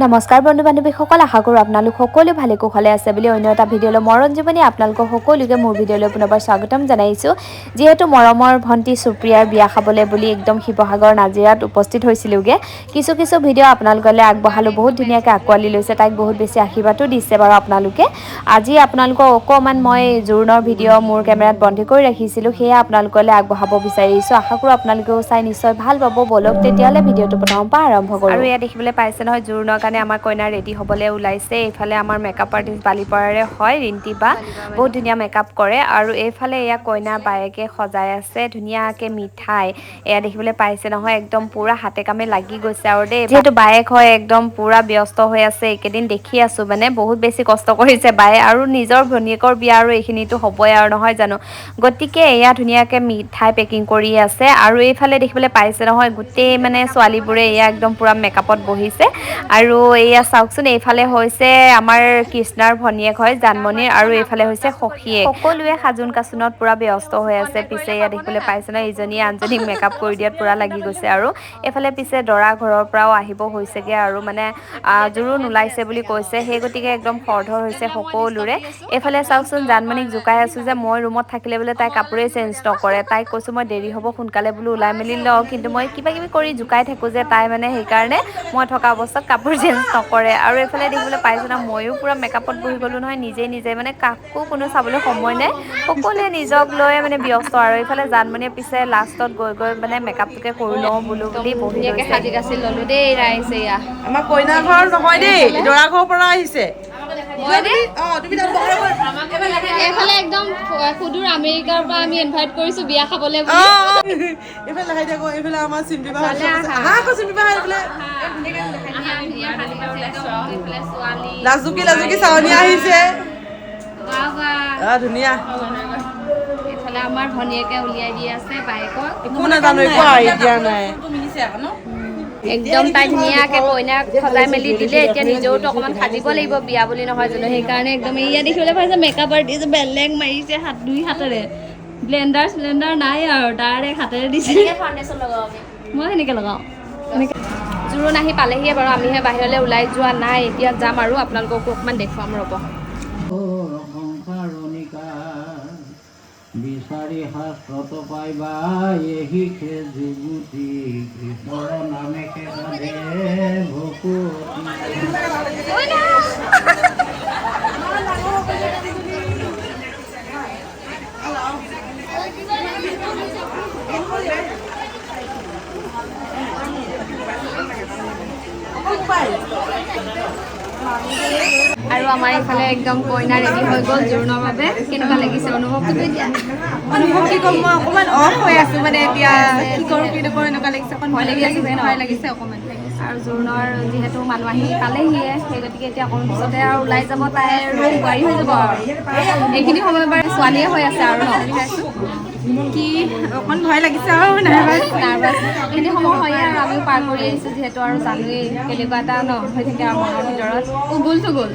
নমস্কাৰ বন্ধু বান্ধৱীসকল আশা কৰোঁ আপোনালোক সকলো ভালে কুশলে আছে বুলি অন্য এটা ভিডিঅ'লৈ মৰম জীৱনী আপোনালোকক সকলোকে মোৰ ভিডিঅ'লৈ পুনৰবাৰ স্বাগতম জনাইছোঁ। যিহেতু মৰমৰ ভণ্টি সুপ্ৰিয়াৰ বিয়া খাবলৈ বুলি একদম শিৱসাগৰ নাজিৰাত উপস্থিত হৈছিলোঁগৈ কিছু কিছু ভিডিঅ' আপোনালোকলৈ আগবঢ়ালোঁ বহুত ধুনীয়াকৈ আঁকোৱালি লৈছে তাইক বহুত বেছি আশীৰ্বাদো দিছে বাৰু আপোনালোকে। আজি আপোনালোকক অকণমান মই জোৰোণৰ ভিডিঅ' মোৰ কেমেৰাত বন্দী কৰি ৰাখিছিলোঁ সেয়া আপোনালোকলৈ আগবঢ়াব বিচাৰিছোঁ। আশা কৰোঁ আপোনালোকেও চাই নিশ্চয় ভাল পাব। ব'লক তেতিয়াহ'লে ভিডিঅ'টো প্ৰথমৰ পৰা আৰম্ভ কৰোঁ। আৰু এয়া দেখিবলৈ পাইছে নহয় জোৰোণৰ কাৰণে আমাৰ কইনা ৰেডি হ'বলৈ ওলাইছে। এইফালে আমাৰ মেকআপ আৰ্টিষ্ট বালিপাৰাৰে হয় ৰিণ্টি বা। বহুত ধুনীয়া মেকআপ কৰে আৰু এইফালে এয়া কইনা বায়েকে সজাই আছে ধুনীয়াকৈ মিঠাই। এয়া দেখিবলৈ পাইছে নহয় একদম পূৰা হাতে কামে লাগি গৈছে আৰু দেই। যিহেতু বায়েক হয় একদম পূৰা ব্যস্ত হৈ আছে। এইকেইদিন দেখি আছোঁ মানে বহুত বেছি কষ্ট কৰিছে বায়ে আৰু নিজৰ ভনীয়েকৰ বিয়া আৰু এইখিনিতো হ'বই আৰু নহয় জানো? গতিকে এয়া ধুনীয়াকৈ মিঠাই পেকিং কৰি আছে আৰু এইফালে দেখিবলৈ পাইছে নহয় গোটেই মানে ছোৱালীবোৰে এয়া একদম পূৰা মেকআপত বহিছে। আৰু এয়া চাওকচোন এইফালে হৈছে আমাৰ কৃষ্ণাৰ ভনীয়েক হয় জানমণিৰ আৰু এইফালে হৈছে সখীয়ে সকলোৱে সাজোন কাচোনত পূৰা ব্যস্ত হৈ আছে পিছে এয়া দেখিবলৈ পাইছে ন ইজনীয়ে আনজনীক মেকআপ কৰি দিয়াত পূৰা লাগি গৈছে আৰু এইফালে পিছে দৰা ঘৰৰ পৰাও আহিব হৈছেগৈ আৰু মানে জোৰোণ ওলাইছে বুলি কৈছে সেই গতিকে একদম খৰধৰ হৈছে সকলোৰে। এইফালে চাওকচোন জানমণিক জোকাই আছোঁ যে মই ৰুমত থাকিলে বোলে তাই কাপোৰেই চেঞ্জ নকৰে তাইক কৈছোঁ মই দেৰি হ'ব সোনকালে বোলো ওলাই মেলি লওঁ কিন্তু মই কিবা কিবি কৰি জোকাই থাকোঁ যে তাই মানে সেইকাৰণে মই থকা অৱস্থাত কাপোৰ চেঞ্জ নকৰে আৰু এইফালে দেখিবলৈ পাইছোঁ ন ময়ো পূৰা মেকআপত বহি গ'লোঁ নহয় নিজে নিজে মানে কাকো কোনো চাবলৈ সময় নাই সকলোৱে নিজক লৈ মানে ব্যস্ত আৰু এইফালে জানমণিয়ে পিছে লাষ্টত গৈ গৈ মানে মেকআপটোকে কৰি লওঁ বোলো বুলি বহি সাজি কাচি ললো দেই আমাৰ কইনা ঘৰ নহয় দেই দৰা ঘৰৰ পৰা আহিছে মই দেই অ তুমি তাত বহাই বহাই- এইফালে একদম সুদূৰ আমেৰিকাৰ পৰা আমি ইনভাইট কৰিছো বিয়া খাবলৈ অ, বুলি অ। এইফালে দেখাই দিয়া আকৌ এইফালে আমাৰ চিম্পী বাহা আহা আকৌ চিম্পী বাহা এইফালে লাজুকি লাজুকি চাৱনী আহিছে ধুনীয়া এইফালে আমাৰ ভনীয়েকে উলিয়াই দি আছে বাইকক একো নাজানো একো আইডিয়া নাই একদম তাই ধুনীয়াকে কইনাক সজাই মেলি দিলে এতিয়া নিজেওতো অকণমান সাজিব লাগিব বিয়া বুলি নহয় জানো সেইকাৰণে একদম এয়া দেখিবলৈ পাইছে মেকআপ আৰ্টিষ্ট বেলেগ মাৰিছে হাত দুই হাতেৰে ব্লেণ্ডাৰ চিলেণ্ডাৰ নাই আৰু ডাইৰেক্ট হাতেৰে দিছে মই সেনেকে লগাওঁ এনেকে জোৰোণ আহি পালেহিয়ে বাৰু আমিহে বাহিৰলৈ ওলাই যোৱা নাই। এতিয়া যাম আৰু আপোনালোককো অকণমান দেখুৱাম ৰ'ব। বিচাৰি শাস্ত্ৰত পাইবা এহি খে যুগুতি কৃষ্ণৰ নামে সাধে ভকুতি। আৰু আমাৰ এইফালে একদম কইনা ৰেডি হৈ গ'ল জোৰোণৰ বাবে। কেনেকুৱা লাগিছে? অনুভৱটো অনুভৱ কি ক'ম? মই অকণমান অফ হৈ আছো মানে এতিয়া। কি কৰোঁ কি নকৰোঁ এনেকুৱা লাগিছে। অকণ ভয় লাগি আছে ভয় লাগিছে অকণমান। আৰু জোৰোণৰ যিহেতু মানুহ আহি পালেহিয়ে সেই গতিকে এতিয়া অকণ পিছতে আৰু ওলাই যাব তাই বোৱাৰী হৈ যাব আৰু। এইখিনি সময় বাৰু ছোৱালীয়ে হৈ আছে আৰু ন? কি অকণ ভয় লাগিছে আৰু নাৰ্ভাছ। নাৰ্ভাছ। এইখিনি সময় হয়ে আৰু আমিও পাৰ কৰি আহিছোঁ যিহেতু আৰু জানোৱেই কেনেকুৱা এটা ন হৈ থাকে আৰু মনৰ ভিতৰত। উগুল থুগুল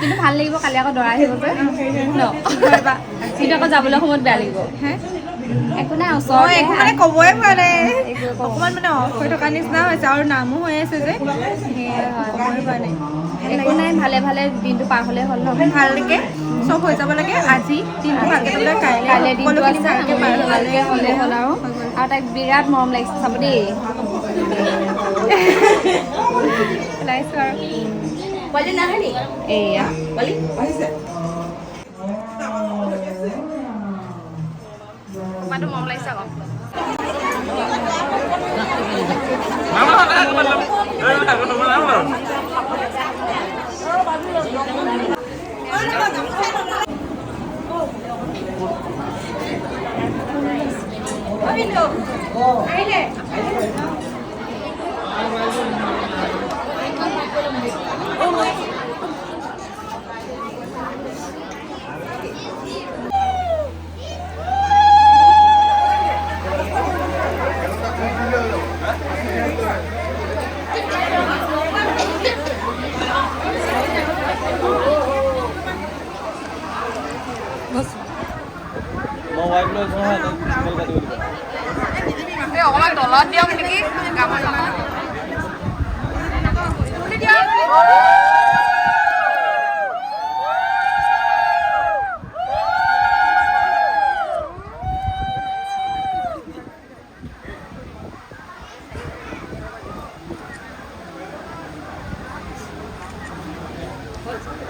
কিন্তু ভাল লাগিব কালি আকৌ দৰা আহিব যে। ন? কিন্তু আকৌ যাবলৈ সময়ত বেয়া লাগিব। একো নাই মই ওচৰতে একো মানে ক'বই পৰা নাই। অকণমান মানে অফ হৈ থকা নিচিনা হৈছে আৰু নামো হৈ আছে যে। নাই। একো নাই ভালে ভালে দিনটো পাৰ হ'লে হ'ল ন? ভালকৈ চব হৈ যাব লাগে। আজি দিনটো ভালকৈ যাবলৈ কাইলৈ কাইলৈ দিনটো সকলোখিনি আছে ভালকৈ পাৰ হ'লে হ'ল। আৰু। আৰু তাইক বিৰাট মৰম লাগিছে চাব দেই। ওলাইছোঁ আৰু। এয়া। তোমাৰতো মৰম লাগিছে আকৌ। Oh, my God. অকণমান তলত দিয়ক নেকি কামত দিয়ক Let's go.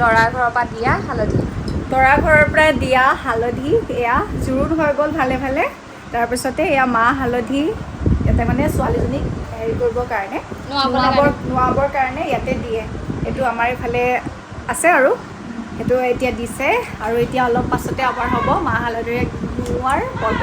দৰা ঘৰৰ পৰা দিয়া হালধি। দৰা ঘৰৰ পৰা দিয়া হালধি এয়া জোৰোণ হৈ গ'ল ভালে ভালে। তাৰপিছতে এয়া মাহ হালধি ইয়াতে মানে ছোৱালীজনীক হেৰি কৰিবৰ কাৰণে। নোৱাবৰ নোৱাবৰ কাৰণে ইয়াতে দিয়ে। এইটো আমাৰ এইফালে আছে আৰু। সেইটো এতিয়া দিছে আৰু এতিয়া অলপ পাছতে আমাৰ হ'ব মাহ হালধিৰে নোৱাৰ পৰ্ব।